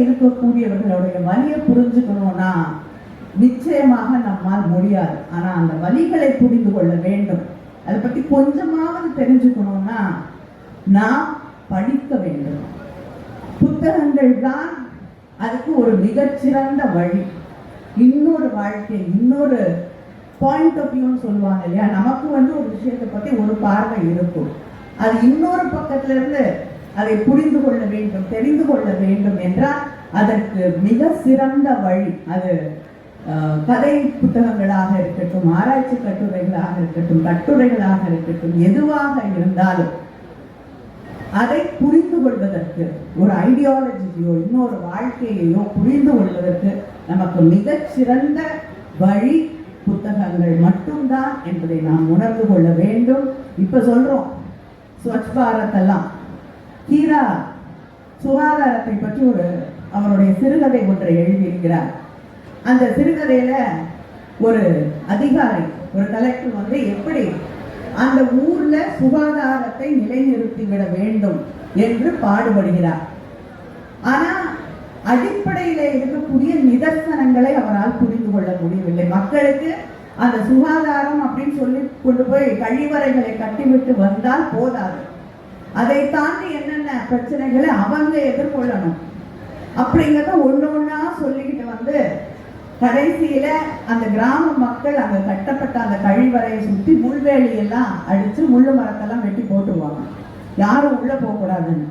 இருக்கக்கூடியவர்களுடைய வலியை புரிஞ்சுக்கணும்னா நிச்சயமாக நம்மால் முடியாது. ஆனா அந்த வலிகளை புரிந்து கொள்ள வேண்டும். அதை பத்தி கொஞ்சமாவது தெரிஞ்சுக்கணும்னா நாம் படிக்க வேண்டும். புத்தகங்கள் தான் அதுக்கு ஒரு மிகச்சிறந்த வழி. இன்னொரு வாழ்க்கை இன்னொரு பாயிண்ட் ஆஃப் வியூன்னு சொல்லுவாங்க இல்லையா? நமக்கு வந்து ஒரு விஷயத்தை பத்தி ஒரு பார்வை இருக்கும். அது இன்னொரு பக்கத்துல இருந்து அதை புரிந்து கொள்ள வேண்டும் தெரிந்து கொள்ள வேண்டும் என்றால் அதற்கு மிக சிறந்த வழி அது கதை புத்தகங்களாக இருக்கட்டும் ஆராய்ச்சி கட்டுரைகளாக இருக்கட்டும் கட்டுரைகளாக இருக்கட்டும் எதுவாக இருந்தாலும் அதை புரிந்து கொள்வதற்கு ஒரு ஐடியாலஜியோ இன்னொரு வாழ்க்கையையோ புரிந்து கொள்வதற்கு நமக்கு மிகச் சிறந்த வழி புத்தகங்கள் மட்டும்தான் என்பதை நாம் உணர்ந்து கொள்ள வேண்டும். இப்ப சொல்றோம் ஸ்வச் பாரத் எல்லாம் கீரா சுகாதாரத்தை பற்றி ஒரு அவருடைய சிறுகதை ஒன்றை எழுதியிருக்கிறார். அந்த சிறுகதையில ஒரு அதிகாரி ஒரு கலெக்டர் வந்து எப்படி அந்த ஊர்ல சுகாதாரத்தை நிலைநிறுத்திவிட வேண்டும் என்று பாடுபடுகிறார். ஆனா அடிப்படையில இருக்கக்கூடிய நிதர்சனங்களை அவரால் புரிந்து கொள்ள முடியவில்லை. மக்களுக்கு அந்த சுகாதாரம் அப்படின்னு சொல்லி கொண்டு போய் கழிவறைகளை கட்டிவிட்டு வந்தால் போதாது. அதை தாண்டி என்னென்ன பிரச்சனைகளை அவங்க எதிர்கொள்ளணும்? அப்படிங்கிறத ஒன்று ஒன்றா சொல்லிக்கிட்டு வந்து கடைசியில அந்த கிராம மக்கள் அங்க கட்டப்பட்ட அந்த கழிவறையை சுற்றி முள்வேலியெல்லாம் அடிச்சு முள்ளு மரத்தெல்லாம் வெட்டி போட்டுருவாங்க. யாரும் உள்ள போகக்கூடாதுன்னு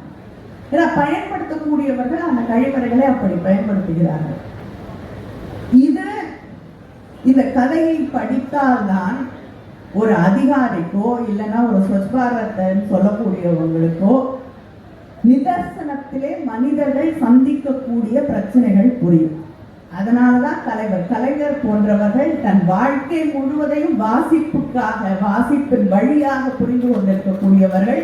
ஏன்னா பயன்படுத்தக்கூடியவர்கள் அந்த கழிவறைகளை அப்படி பயன்படுத்துகிறார்கள். இது இந்த கதையை படித்தால்தான் ஒரு அதிகாரிக்கோ இல்லைன்னா ஒரு ஸ்வச் சொல்லக்கூடியவங்களுக்கோ நிதர்சனத்திலே மனிதர்கள் சந்திக்கக்கூடிய பிரச்சனைகள் புரியும். அதனாலதான் தலைவர் கலைஞர் போன்றவர்கள் தன் வாழ்க்கை முழுவதையும் வாசிப்புக்காக வாசிப்பின் வழியாக புரிந்து கொண்டிருக்கக்கூடியவர்கள்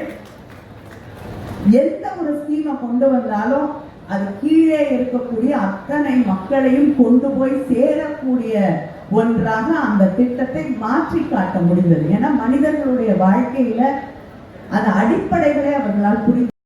எந்த ஒரு ஸ்கீமை கொண்டு வந்தாலும் அது கீழே இருக்கக்கூடிய அத்தனை மக்களையும் கொண்டு போய் சேரக்கூடிய ஒன்றாக அந்த திட்டத்தை மாற்றி காட்ட முடிந்தது. ஏன்னா மனிதர்களுடைய வாழ்க்கையில அந்த அடிப்படைகளை அவர்களால் புரிந்து